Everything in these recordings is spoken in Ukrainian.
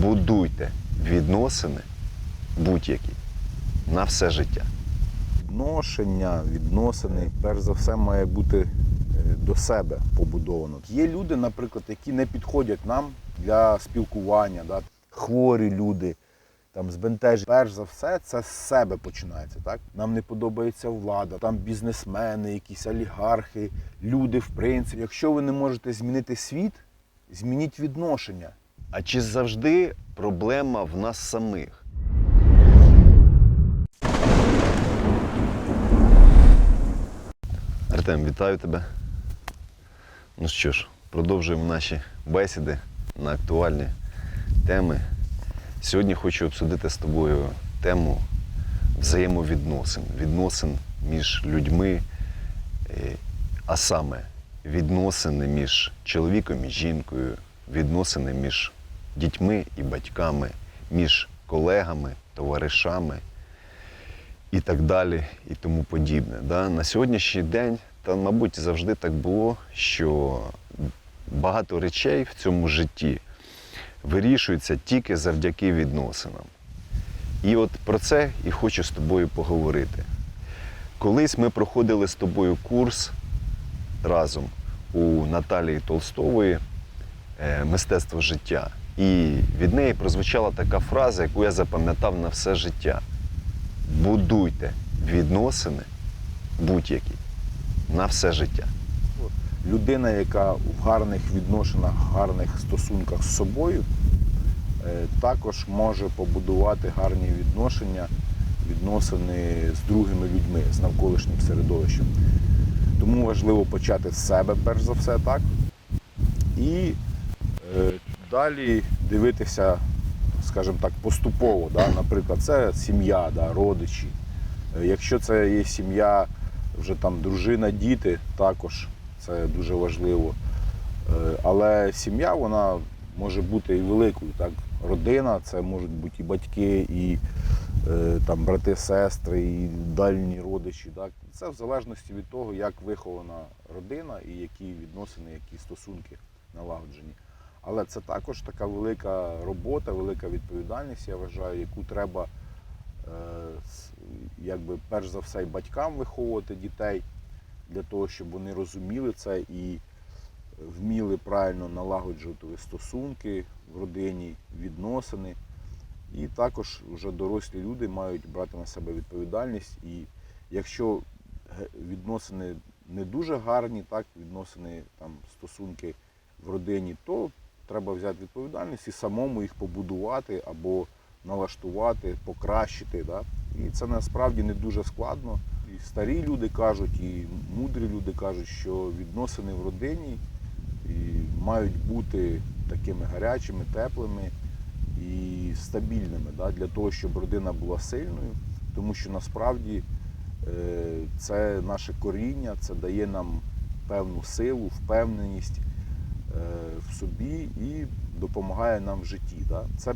будуйте відносини будь-які на все життя. Відношення, відносини, перш за все, має бути е, до себе побудовано. Є люди, наприклад, які не підходять нам для спілкування, да? хворі люди, там збентежені. Перш за все, це з себе починається. Так? Нам не подобається влада, там бізнесмени, якісь олігархи, люди, в принципі. Якщо ви не можете змінити світ, змініть відношення. А чи завжди проблема в нас самих? Артем, вітаю тебе. Ну що ж, продовжуємо наші бесіди на актуальні теми. Сьогодні хочу обсудити з тобою тему взаємовідносин, відносин між людьми, е, а саме відносини між чоловіком і жінкою, відносини між дітьми і батьками, між колегами, товаришами і так далі, і тому подібне. Да? На сьогоднішній день, та, мабуть, завжди так було, що багато речей в цьому житті вирішуються тільки завдяки відносинам. І от про це і хочу з тобою поговорити. Колись ми проходили з тобою курс разом у Наталії Толстової е, Мистецтво життя. І від неї прозвучала така фраза, яку я запам'ятав на все життя. Будуйте відносини будь-які на все життя. людина, яка в гарних відношеннях, гарних стосунках з собою, е, також може побудувати гарні відношення, відносини з другими людьми, з навколишнім середовищем. Тому важливо почати з себе, перш за все, так. І е, далі дивитися, скажімо так, поступово. Да? Наприклад, це сім'я, да, родичі. Е, Якщо це є сім'я, вже там дружина, діти, також це дуже важливо. Е, Але сім'я вона може бути і великою. Так? Родина це можуть бути і батьки, і е, там, брати, сестри, і дальні родичі. Так? Це в залежності від того, як вихована родина і які відносини, які стосунки налагоджені. Але це також така велика робота, велика відповідальність, я вважаю, яку треба е, якби перш за все і батькам виховувати дітей для того, щоб вони розуміли це і вміли правильно налагоджувати стосунки в родині, відносини. І також вже дорослі люди мають брати на себе відповідальність. І якщо відносини не дуже гарні, так, відносини, там, стосунки в родині, то треба взяти відповідальність і самому їх побудувати або налаштувати, покращити. Да? І це насправді не дуже складно. І старі люди кажуть, і мудрі люди кажуть, що відносини в родині і мають бути такими гарячими, теплими і стабільними да? для того, щоб родина була сильною, тому що насправді е, це наше коріння, це дає нам певну силу, впевненість в собі і допомагає нам в житті. Да? Це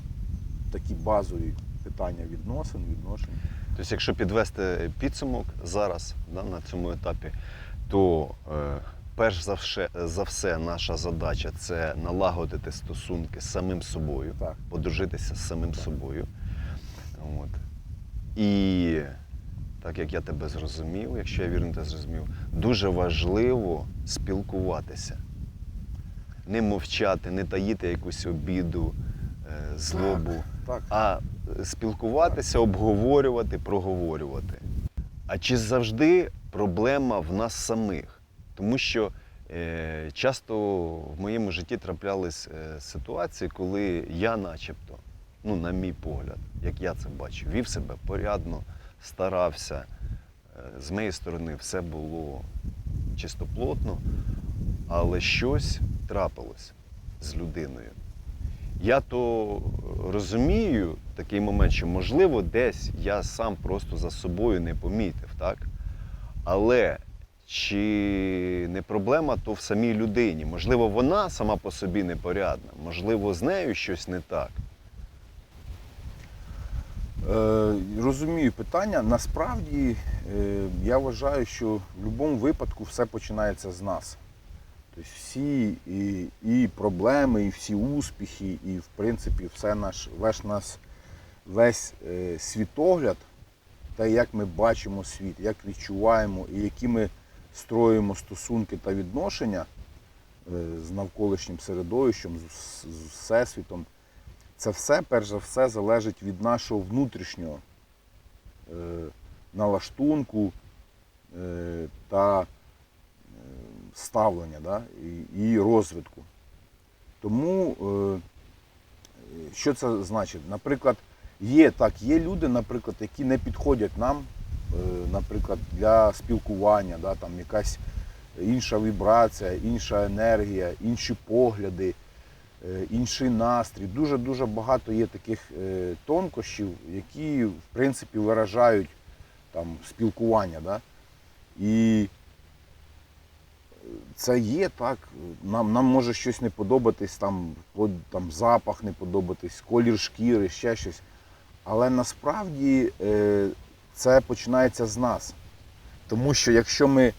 такі базові питання відносин, відношень. Тобто, якщо підвести підсумок зараз да, на цьому етапі, то е, перш за все, за все наша задача це налагодити стосунки з самим собою, Так. подружитися з самим собою. От. І так як я тебе зрозумів, якщо я вірно тебе зрозумів, дуже важливо спілкуватися. Не мовчати, не таїти якусь обіду, е, злобу Так. а спілкуватися, обговорювати, проговорювати. А чи завжди проблема в нас самих? Тому що е, часто в моєму житті траплялись е, ситуації, коли я, начебто, ну, на мій погляд, як я це бачу, вів себе порядно, старався. Е, з моєї сторони все було чистоплотно, але щось трапилось з людиною. Я то розумію такий момент, що можливо десь я сам просто за собою не помітив, так? Але чи не проблема то в самій людині? Можливо, вона сама по собі непорядна, можливо, з нею щось не так. Е, розумію питання. Насправді е, я вважаю, що в будь-якому випадку все починається з нас. Тобто всі і, і проблеми, і всі успіхи, і в принципі все наш, весь наш весь е, світогляд, те, як ми бачимо світ, як відчуваємо і які ми строїмо стосунки та відношення е, з навколишнім середовищем, з, з- всесвітом, це все, перш за все, залежить від нашого внутрішнього е, налаштунку е, та ставлення да, і, і розвитку. Тому е, що це значить? Наприклад, є так, є люди, наприклад, які не підходять нам, е, наприклад, для спілкування, да, там якась інша вібрація, інша енергія, інші погляди, е, інший настрій. Дуже дуже багато є таких е, тонкощів, які в принципі виражають там спілкування. Да? І це є так. Нам, нам може щось не подобатись, там, там запах не подобатись, колір шкіри, ще щось. Але насправді е, це починається з нас. Тому що якщо ми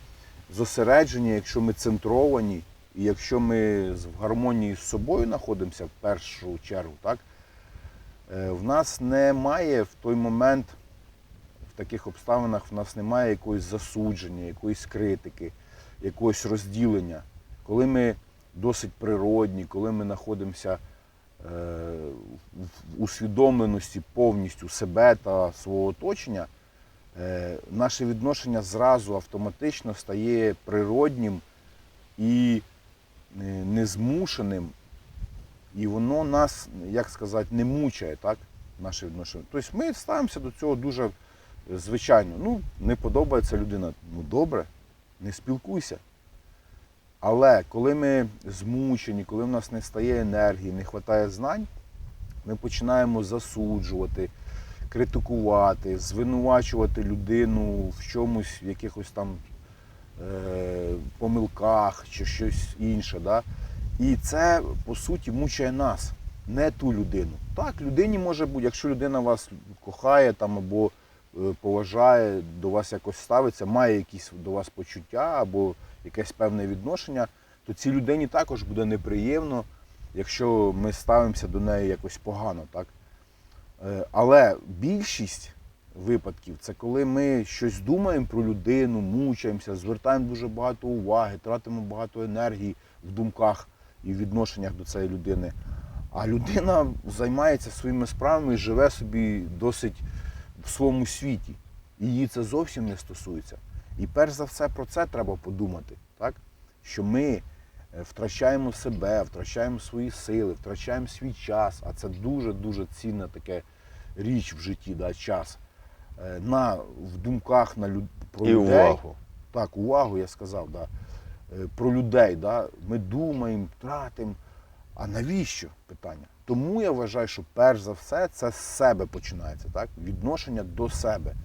зосереджені, якщо ми центровані, і якщо ми в гармонії з собою знаходимося в першу чергу, так, е, в нас немає в той момент, в таких обставинах, в нас немає якогось засудження, якоїсь критики, якогось розділення. Коли ми досить природні, коли ми знаходимося е, в усвідомленості повністю себе та свого оточення, е, наше відношення зразу автоматично стає природнім і е, незмушеним, і воно нас, як сказати, не мучає, так? Наше відношення. Тобто ми ставимося до цього дуже звичайно. Ну, не подобається людина. Ну добре, не спілкуйся. Але коли ми змучені, коли в нас не стає енергії, не вистачає знань, ми починаємо засуджувати, критикувати, звинувачувати людину в чомусь, в якихось там е, помилках чи щось інше. Да? І це, по суті, мучає нас, не ту людину. Так, людині може бути, якщо людина вас кохає там, або поважає, до вас якось ставиться, має якісь до вас почуття або якесь певне відношення, то цій людині також буде неприємно, якщо ми ставимося до неї якось погано. Так? Е, Але більшість випадків це коли ми щось думаємо про людину, мучаємося, звертаємо дуже багато уваги, тратимо багато енергії в думках і в відношеннях до цієї людини. А людина займається своїми справами і живе собі досить в своєму світі. Її це зовсім не стосується. І перш за все про це треба подумати, так? що ми е, втрачаємо себе, втрачаємо свої сили, втрачаємо свій час, а це дуже-дуже цінна таке річ в житті, да, час. Е, На, в думках на люд... про І людей. увагу. Так, увагу я сказав, да. Е, про людей. Да. Ми думаємо, тратимо. А навіщо питання? Тому я вважаю, що перш за все це з себе починається, так? відношення до себе.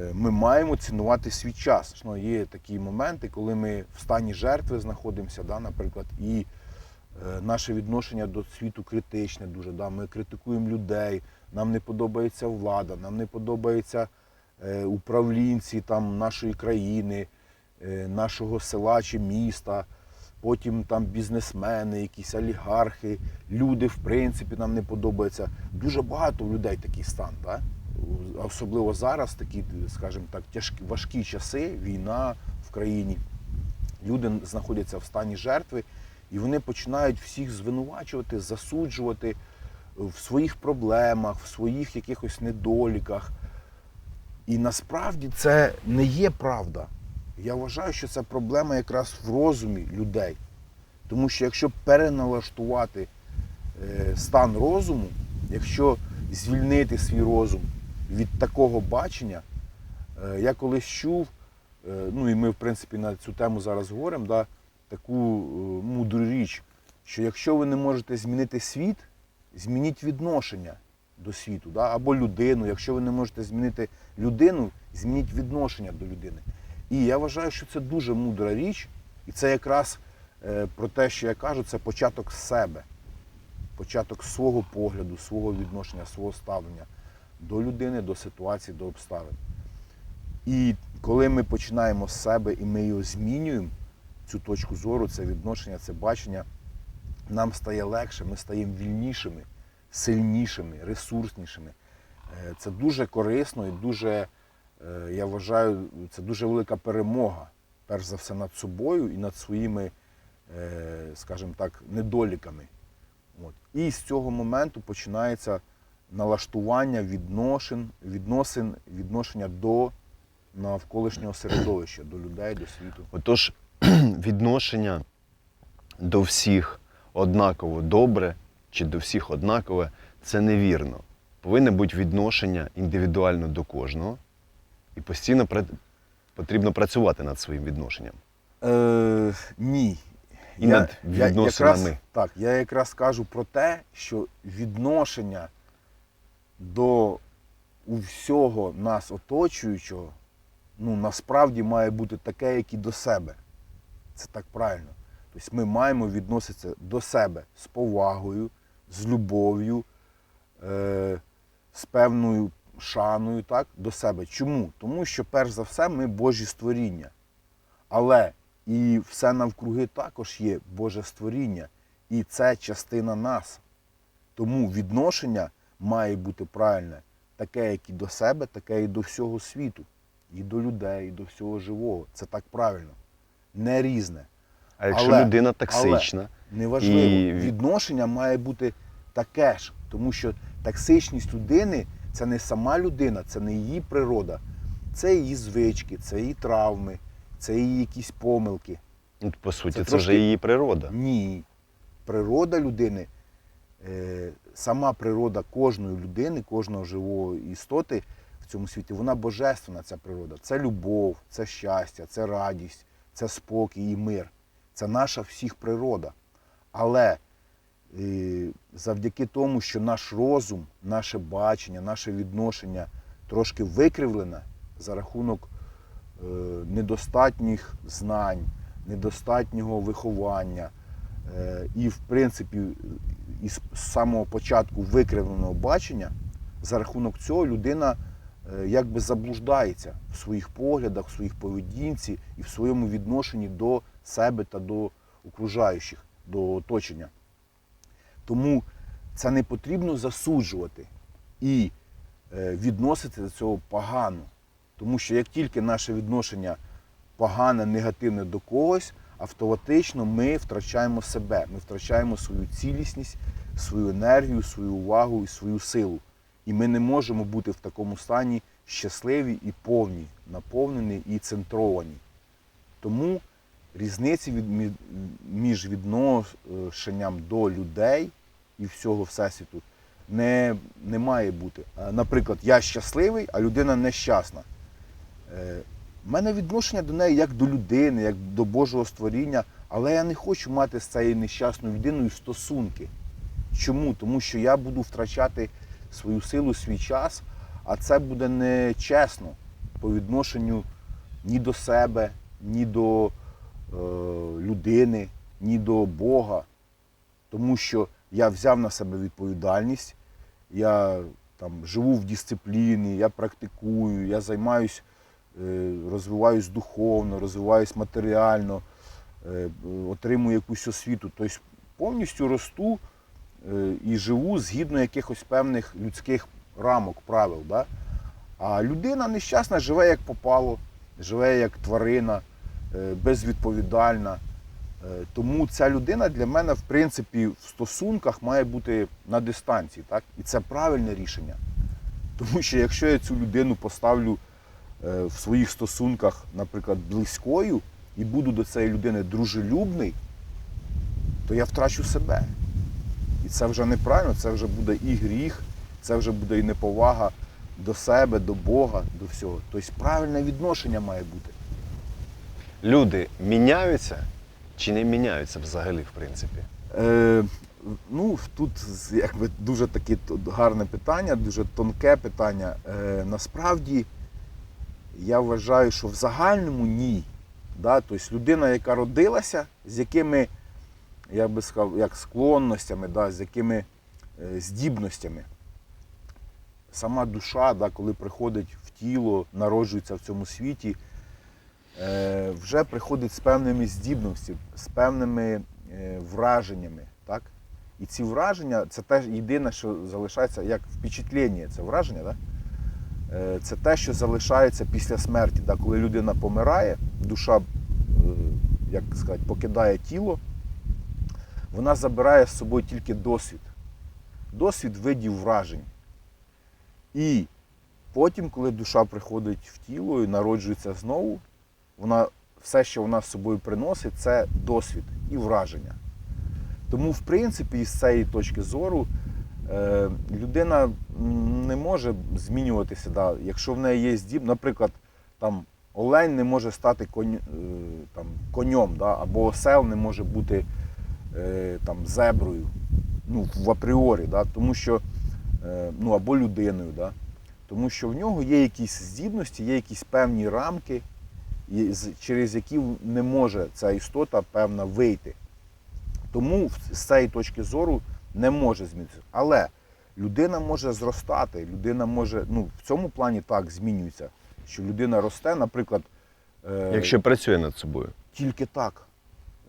Е, Ми маємо цінувати свій час. Ну, Є такі моменти, коли ми в стані жертви знаходимося, да, наприклад, і е, наше відношення до світу критичне дуже. Да? Ми критикуємо людей, нам не подобається влада, нам не подобаються е, управлінці там, нашої країни, нашого села чи міста. Потім там бізнесмени, якісь олігархи, люди, в принципі, нам не подобаються. Дуже багато людей такий стан, так? особливо зараз, такі, скажімо так, тяжкі, важкі часи, війна в країні. Люди знаходяться в стані жертви, і вони починають всіх звинувачувати, засуджувати в своїх проблемах, в своїх якихось недоліках. І насправді це не є правда. Я вважаю, що це проблема якраз в розумі людей. Тому що якщо переналаштувати е, стан розуму, якщо звільнити свій розум від такого бачення, е, я колись чув, е, ну і ми, в принципі, на цю тему зараз говоримо, да, таку мудру річ, що якщо ви не можете змінити світ, змініть відношення до світу, да, або людину. Якщо ви не можете змінити людину, змініть відношення до людини. І я вважаю, що це дуже мудра річ, і це якраз е, про те, що я кажу, це початок себе, початок свого погляду, свого відношення, свого ставлення до людини, до ситуації, до обставин. І коли ми починаємо з себе і ми його змінюємо, цю точку зору, це відношення, це бачення, нам стає легше, ми стаємо вільнішими, сильнішими, ресурснішими. Е, Це дуже корисно і дуже, я вважаю, це дуже велика перемога, перш за все, над собою і над своїми, е, скажімо так, недоліками. От. І з цього моменту починається налаштування відношень, відносин, відношення до навколишнього середовища, до людей, до світу. Отож, відношення до всіх однаково добре чи до всіх однакове це невірно. Повинне бути відношення індивідуально до кожного, і постійно потрібно працювати над своїм відношенням. Е, ні. І над відносинами. якраз, так, я якраз кажу про те, що відношення до всього нас оточуючого, ну насправді має бути таке, як і до себе. Це так правильно. Тобто ми маємо відноситися до себе з повагою, з любов'ю, е, з певною шаною так, до себе. Чому? Тому що, перш за все, ми Божі створіння. Але і все навкруги також є Боже створіння. І це частина нас. Тому відношення має бути правильне, таке, як і до себе, таке і до всього світу, і до людей, і до всього живого. Це так правильно. Не різне. А якщо Але- людина токсична, Неважливо. І- Відношення має бути таке ж, тому що токсичність людини це не сама людина, це не її природа, це її звички, це її травми, це її якісь помилки. ну, по суті, Це це, трошки- вже її природа. Ні. Природа людини, е, сама природа кожної людини, кожного живого істоти в цьому світі, вона божественна, ця природа. Це любов, це щастя, це радість, це спокій і мир. Це наша всіх природа. Але е, завдяки тому, що наш розум, наше бачення, наше відношення трошки викривлене за рахунок е, недостатніх знань, недостатнього виховання е, і, в принципі, із самого початку викривленого бачення, за рахунок цього людина е, якби заблуждається в своїх поглядах, в своїх поведінці і в своєму відношенні до себе та до окружаючих, до оточення. Тому це не потрібно засуджувати і е, відносити до цього погано. Тому що як тільки наше відношення погане, негативне до когось, автоматично ми втрачаємо себе, ми втрачаємо свою цілісність, свою енергію, свою увагу і свою силу. І ми не можемо бути в такому стані щасливі і повні, наповнені і центровані. Тому різниці від, між відношенням до людей і всього Всесвіту не, не має бути. Наприклад, я щасливий, а людина нещасна. Е, У мене відношення до неї як до людини, як до Божого створіння, але я не хочу мати з цією нещасною людиною стосунки. Чому? Тому що я буду втрачати свою силу, свій час, а це буде нечесно по відношенню ні до себе, ні до е, людини, ні до Бога. Тому що я взяв на себе відповідальність, я там живу в дисципліні, я практикую, я займаюсь, е, розвиваюсь духовно, розвиваюсь матеріально, е, отримую якусь освіту. Тобто повністю росту е, і живу згідно якихось певних людських рамок, правил. Да? А людина нещасна живе як попало, живе як тварина, е, безвідповідальна. Е, Тому ця людина для мене, в принципі, в стосунках має бути на дистанції. Так? І це правильне рішення. Тому що якщо я цю людину поставлю е, в своїх стосунках, наприклад, близькою, і буду до цієї людини дружелюбний, то я втрачу себе. І це вже неправильно, це вже буде і гріх, це вже буде і неповага до себе, до Бога, до всього. Тобто правильне відношення має бути. Люди міняються чи не міняються взагалі, в принципі? Е, ну, тут якби дуже таке гарне питання, дуже тонке питання. Е, насправді, я вважаю, що в загальному ні. Да? Тобто людина, яка родилася, з якими, я би сказав, як склонностями, да? з якими е, здібностями. Сама душа, да, коли приходить в тіло, народжується в цьому світі, вже приходить з певними здібностями, з певними е, враженнями. Так? І ці враження це теж єдине, що залишається як впечатлення, це враження, да? Е, це те, що залишається після смерті. Да? Коли людина помирає, душа, е, як сказати, покидає тіло, вона забирає з собою тільки досвід. Досвід видів вражень. І потім, коли душа приходить в тіло і народжується знову, вона, все, що вона з собою приносить, це досвід і враження. Тому, в принципі, із цієї точки зору е, людина не може змінюватися. Да. Якщо в неї є здіб, наприклад, там олень не може стати конь, е, там, конем, да, або осел не може бути е, там, зеброю, ну, в апріорі, да, тому що, ну, або людиною. Да, тому що в нього є якісь здібності, є якісь певні рамки, через які не може ця істота певна вийти. Тому з цієї точки зору не може змінитися. Але людина може зростати, людина може, ну, в цьому плані так змінюється, що людина росте, наприклад, е, Якщо працює над собою. тільки так.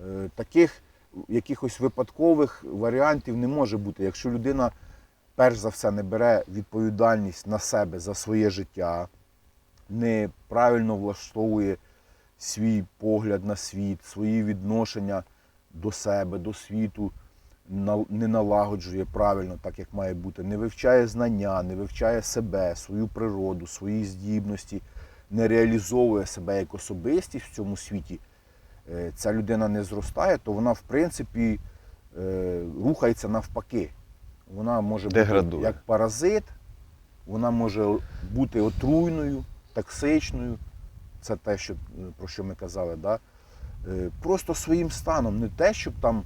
Е, Таких якихось випадкових варіантів не може бути. Якщо людина перш за все не бере відповідальність на себе за своє життя, неправильно влаштовує свій погляд на світ, свої відношення до себе, до світу, не налагоджує правильно, так як має бути, не вивчає знання, не вивчає себе, свою природу, свої здібності, не реалізовує себе як особистість в цьому світі, е, ця людина не зростає, то вона, в принципі, е, рухається навпаки. Вона може бути Деградує. як паразит, вона може бути отруйною, токсичною. Це те, що, е, про що ми казали. Да? Е, Просто своїм станом, не те, щоб там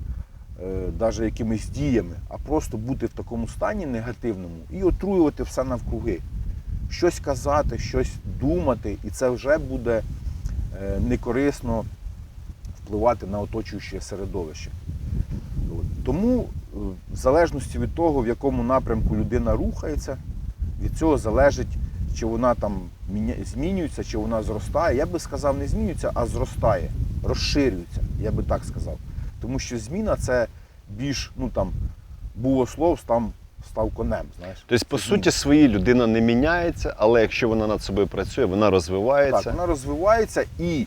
навіть якимись діями, а просто бути в такому стані негативному і отруювати все навкруги. Щось казати, щось думати, і це вже буде е, некорисно впливати на оточуюче середовище. Тому, е, в залежності від того, в якому напрямку людина рухається, від цього залежить, чи вона там змінюється, чи вона зростає. Я би сказав, не змінюється, а зростає, розширюється, я би так сказав. Тому що зміна це більш, ну там, було слов, там став конем. Знаєш. Тобто, по суті, своїй людина не міняється, але якщо вона над собою працює, вона розвивається. Так, вона розвивається і,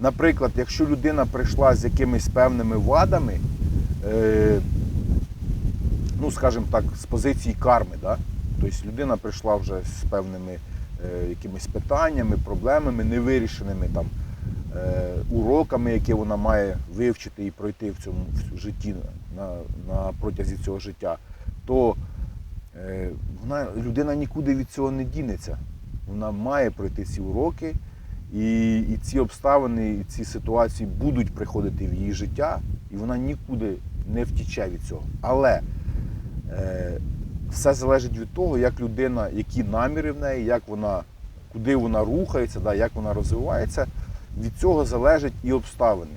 наприклад, якщо людина прийшла з якимись певними вадами, е, ну, скажімо так, з позиції карми, да? Тобто людина прийшла вже з певними е, якимись питаннями, проблемами, невирішеними там, е, уроками, які вона має вивчити і пройти в цьому в житті на, на протязі цього життя, то е, вона, людина нікуди від цього не дінеться. Вона має пройти ці уроки, і, і ці обставини, і ці ситуації будуть приходити в її життя, і вона нікуди не втіче від цього. Але е, все залежить від того, як людина, які наміри в неї, як вона, куди вона рухається, да, як вона розвивається. Від цього залежать і обставини.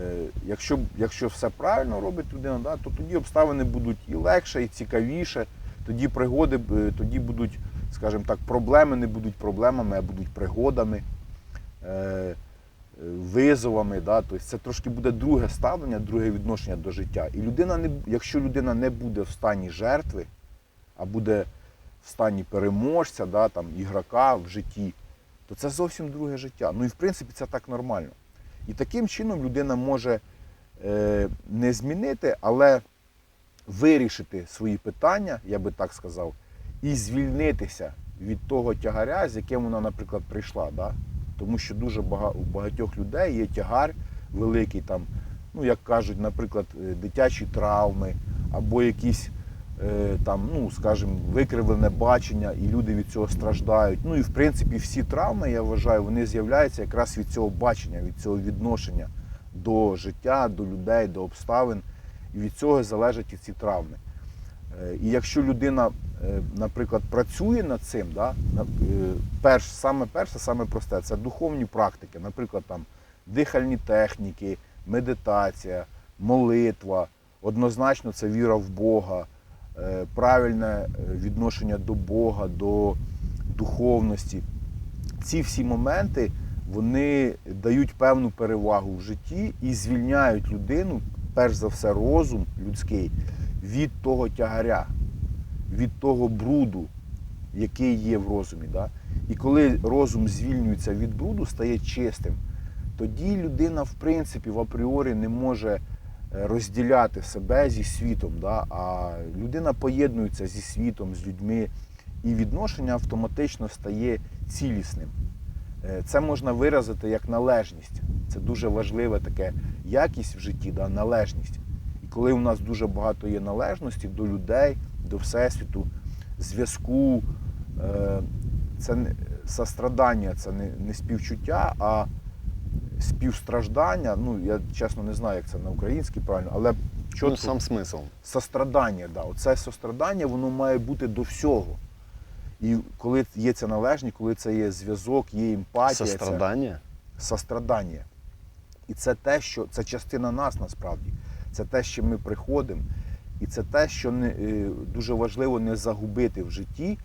Е, якщо, якщо все правильно робить людина, да, то тоді обставини будуть і легше, і цікавіше, тоді пригоди, е, тоді будуть, скажімо так, проблеми не будуть проблемами, а будуть пригодами, е, визовами. Да, тобто це трошки буде друге ставлення, друге відношення до життя. І людина не, якщо людина не буде в стані жертви, а буде в стані переможця, да, там, ігрока в житті, то це зовсім друге життя. Ну і в принципі це так нормально. І таким чином людина може е, не змінити, але вирішити свої питання, я би так сказав, і звільнитися від того тягаря, з яким вона, наприклад, прийшла. Да? Тому що дуже бага, у багатьох людей є тягар великий, там, ну, як кажуть, наприклад, е, дитячі травми або якісь е, там, ну, скажімо, викривлене бачення, і люди від цього страждають. Ну і в принципі всі травми, я вважаю, вони з'являються якраз від цього бачення, від цього відношення до життя, до людей, до обставин. І від цього залежать і ці травми. Е, І якщо людина, е, наприклад, працює над цим, да, е, перш, саме перше, саме просте, це духовні практики, наприклад, там, дихальні техніки, медитація, молитва, однозначно це віра в Бога, правильне відношення до Бога, до духовності. Ці всі моменти вони дають певну перевагу в житті і звільняють людину, перш за все, розум людський від того тягаря, від того бруду, який є в розумі. Да? І коли розум звільнюється від бруду, стає чистим, тоді людина, в принципі, в апріорі не може е, розділяти себе зі світом. Да? А людина поєднується зі світом, з людьми, і відношення автоматично стає цілісним. Е, Це можна виразити як належність. Це дуже важлива така якість в житті, да? належність. Коли у нас дуже багато є належності до людей, до Всесвіту, зв'язку, е, це не сострадання, це не, не співчуття, а співстраждання. Ну, я чесно не знаю, як це на українській правильно, але Ну, сам смисл. сострадання. Да. Оце сострадання, воно має бути до всього. І коли є ця належність, коли це є зв'язок, є емпатія, це Сострадання. сострадання. І це те, що це частина нас насправді. Це те, що ми приходимо. І це те, що не, е, дуже важливо не загубити в житті.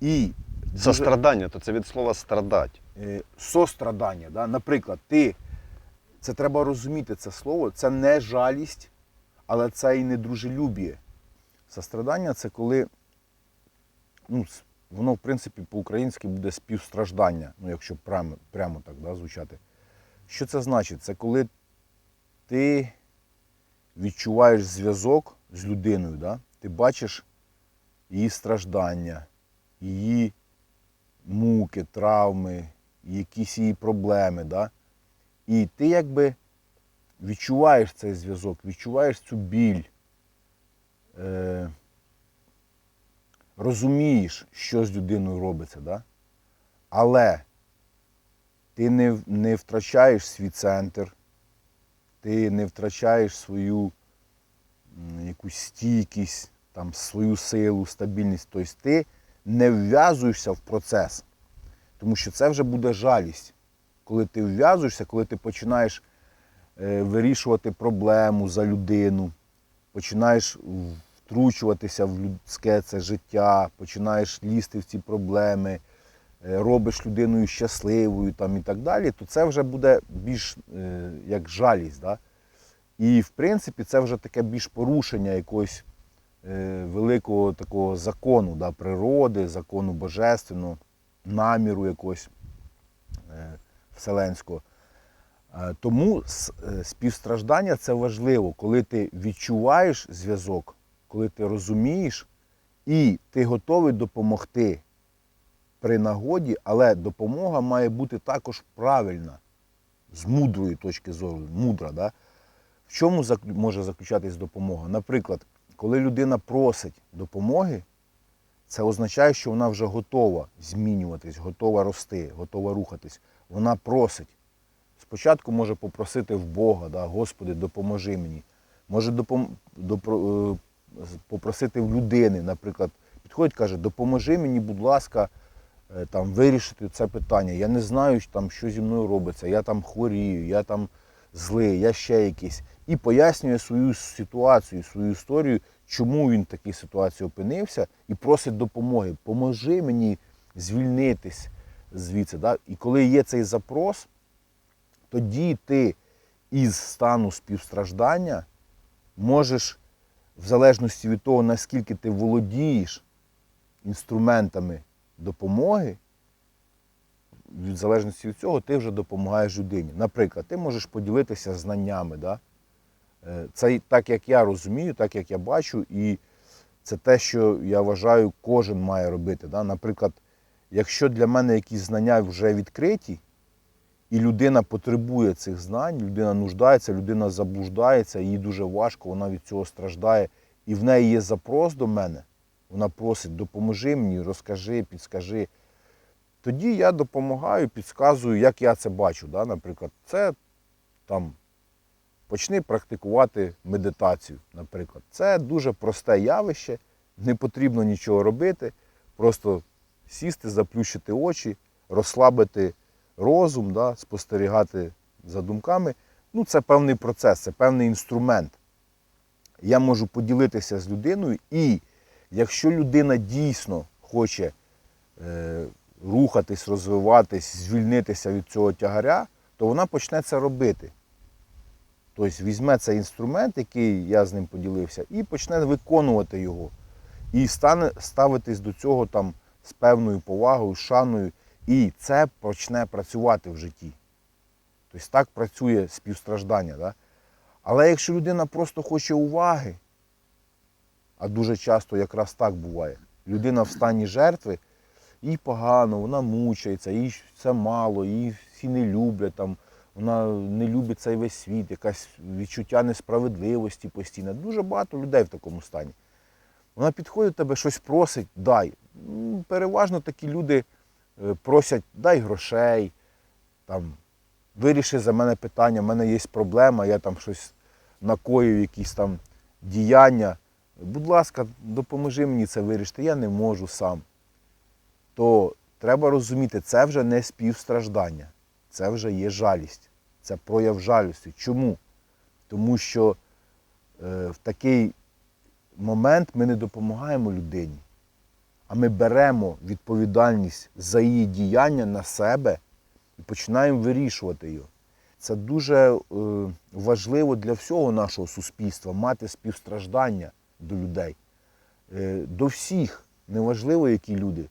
І дуже- Сострадання, то це від слова страдать. е, сострадання. Да? Наприклад, ти, це треба розуміти це слово, це не жалість, але це і не дружелюбіє. Сострадання це коли, ну, воно, в принципі, по-українськи буде співстраждання, ну, якщо прямо, прямо так да, звучати. Що це значить? Це коли ти відчуваєш зв'язок з людиною, да? ти бачиш її страждання, її муки, травми, якісь її проблеми. Да? І ти якби відчуваєш цей зв'язок, відчуваєш цю біль, е, розумієш, що з людиною робиться. Да? Але ти не, не втрачаєш свій центр, ти не втрачаєш свою якусь стійкість, там, свою силу, стабільність. Тобто ти не вв'язуєшся в процес. Тому що це вже буде жалість. Коли ти вв'язуєшся, коли ти починаєш е, вирішувати проблему за людину, починаєш втручуватися в людське це життя, починаєш лізти в ці проблеми, робиш людиною щасливою там, і так далі, то це вже буде більш е, як жалість. Да? І в принципі це вже таке більш порушення якогось е, великого такого закону да, природи, закону божественного, наміру якогось е, вселенського. Е, Тому е, співстраждання це важливо, коли ти відчуваєш зв'язок, коли ти розумієш і ти готовий допомогти при нагоді, але допомога має бути також правильна, з мудрої точки зору, мудра. Да? В чому може заключатись допомога? Наприклад, коли людина просить допомоги, це означає, що вона вже готова змінюватись, готова рости, готова рухатись. Вона просить. Спочатку може попросити в Бога, да, Господи, допоможи мені. Може допом... допро- е, попросити в людини, наприклад, підходить, каже, допоможи мені, будь ласка, там, вирішити це питання. Я не знаю, там, що зі мною робиться, я там хворію, я там злий, я ще якийсь. І пояснює свою ситуацію, свою історію, чому він в такій ситуації опинився, і просить допомоги. Поможи мені звільнитись звідси. Да? І коли є цей запрос, тоді ти із стану співстраждання можеш, в залежності від того, наскільки ти володієш інструментами допомоги, в залежності від цього, ти вже допомагаєш людині. Наприклад, ти можеш поділитися знаннями. Да? Е, Це так, як я розумію, так як я бачу, і це те, що я вважаю, кожен має робити. Да? Наприклад, якщо для мене якісь знання вже відкриті, і людина потребує цих знань, людина нуждається, людина заблуждається, їй дуже важко, вона від цього страждає. І в неї є запрос до мене. Вона просить, допоможи мені, розкажи, підскажи. Тоді я допомагаю, підказую, як я це бачу. Да? Наприклад, це там почни практикувати медитацію. Наприклад, це дуже просте явище, не потрібно нічого робити, просто сісти, заплющити очі, розслабити розум, да, спостерігати за думками. Ну, це певний процес, це певний інструмент. Я можу поділитися з людиною, і якщо людина дійсно хоче е, рухатись, розвиватись, звільнитися від цього тягаря, то вона почне це робити. Тобто візьме цей інструмент, який я з ним поділився, і почне виконувати його. І стане ставитись до цього там з певною повагою, шаною, і це почне працювати в житті. Тобто так працює співстраждання. Да? Але якщо людина просто хоче уваги, а дуже часто якраз так буває, людина в стані жертви, їй погано, вона мучається, їй все мало, її всі не люблять, там, вона не любить цей весь світ, якась відчуття несправедливості постійно. Дуже багато людей в такому стані. Вона підходить до тебе, щось просить, дай. Переважно такі люди е, просять, дай грошей, там, виріши за мене питання, в мене є проблема, я там щось накоїв, якісь там діяння. Будь ласка, допоможи мені це вирішити, я не можу сам. То треба розуміти, це вже не співстраждання, це вже є жалість, це прояв жалості. Чому? Тому що е, в такий момент ми не допомагаємо людині, а ми беремо відповідальність за її діяння на себе і починаємо вирішувати його. Це дуже е, важливо для всього нашого суспільства мати співстраждання до людей. Е, до всіх, неважливо, які люди,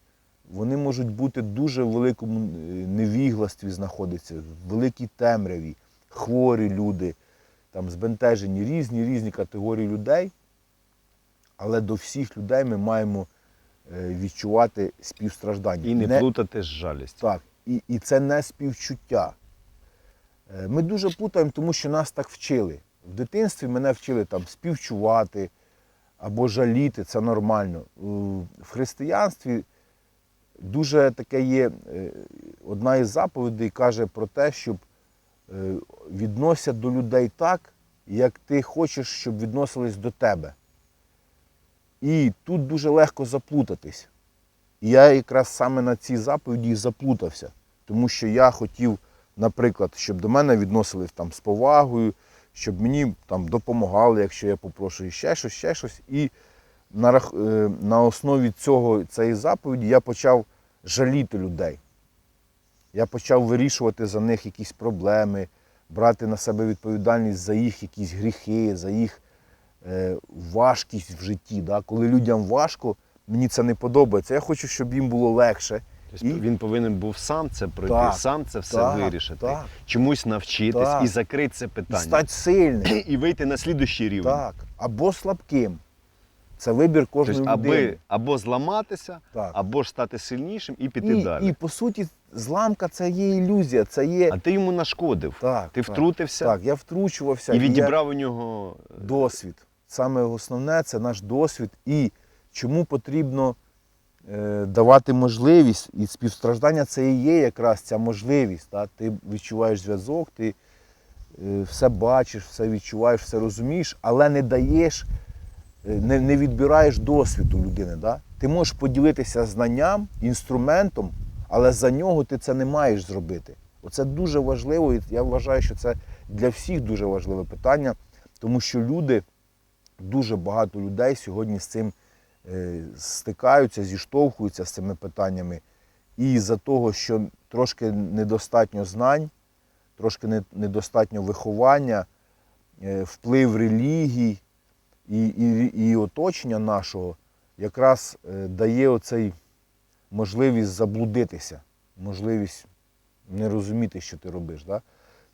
вони можуть бути дуже в великому е, невігластві знаходитися, в великій темряві, хворі люди, там збентежені різні різні категорії людей. Але до всіх людей ми маємо е, відчувати співстраждання. І не, плутати з жалістю. Так, і, і це не співчуття. Ми дуже плутаємо, тому що нас так вчили. В дитинстві мене вчили там співчувати або жаліти, це нормально. В християнстві дуже таке є е, одна із заповідей каже про те, щоб е, відносяться до людей так, як ти хочеш, щоб відносились до тебе. І тут дуже легко заплутатись. І я якраз саме на цій заповіді заплутався, тому що я хотів, наприклад, щоб до мене відносились там з повагою, щоб мені там допомагали, якщо я попрошу і ще щось, ще щось. І на, е, на основі цього, цієї заповіді я почав жаліти людей. Я почав вирішувати за них якісь проблеми, брати на себе відповідальність за їх якісь гріхи, за їх е, важкість в житті. Да? Коли людям важко, мені це не подобається. Я хочу, щоб їм було легше. Тобто І- він повинен був сам це пройти, Так, сам це все так, вирішити, так. чомусь навчитись Так. і закрити це І питання. стати сильним. І вийти на слідущий рівень. Так. Або слабким. Це вибір кожної Тобто, людини. аби або зламатися, Так. або ж стати сильнішим і піти і, далі. і по суті, зламка це є ілюзія, це є. А ти йому нашкодив. Так, ти так, втрутився Так, я втручувався. і я- відібрав у нього досвід. Саме основне це наш досвід. І чому потрібно давати можливість, і співстраждання це і є якраз ця можливість. Та? Ти відчуваєш зв'язок, ти е, все бачиш, все відчуваєш, все розумієш, але не даєш, е, не, не відбираєш досвіду людини. Да? Ти можеш поділитися знанням, інструментом, але за нього ти це не маєш зробити. Оце дуже важливо, і я вважаю, що це для всіх дуже важливе питання, тому що люди, дуже багато людей сьогодні з цим е, стикаються, зіштовхуються з цими питаннями. І за того, що трошки недостатньо знань, трошки недостатньо виховання, е, вплив релігій і, і, і оточення нашого якраз е, дає оцей можливість заблудитися, можливість не розуміти, що ти робиш. Да?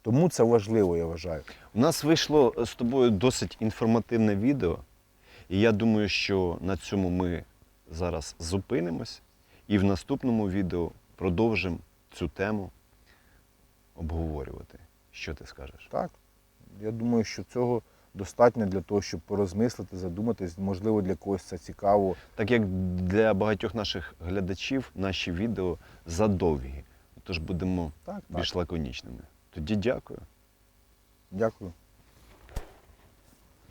Тому це важливо, я вважаю. У нас вийшло з тобою досить інформативне відео, і я думаю, що на цьому ми зараз зупинимось і в наступному відео продовжимо цю тему обговорювати. Що ти скажеш? Так. Я думаю, що цього достатньо для того, щоб порозмислити, задуматись. Можливо, для когось це цікаво. Так як для багатьох наших глядачів наші відео задовгі, тож будемо Так, так. більш лаконічними. Тоді дякую. Дякую.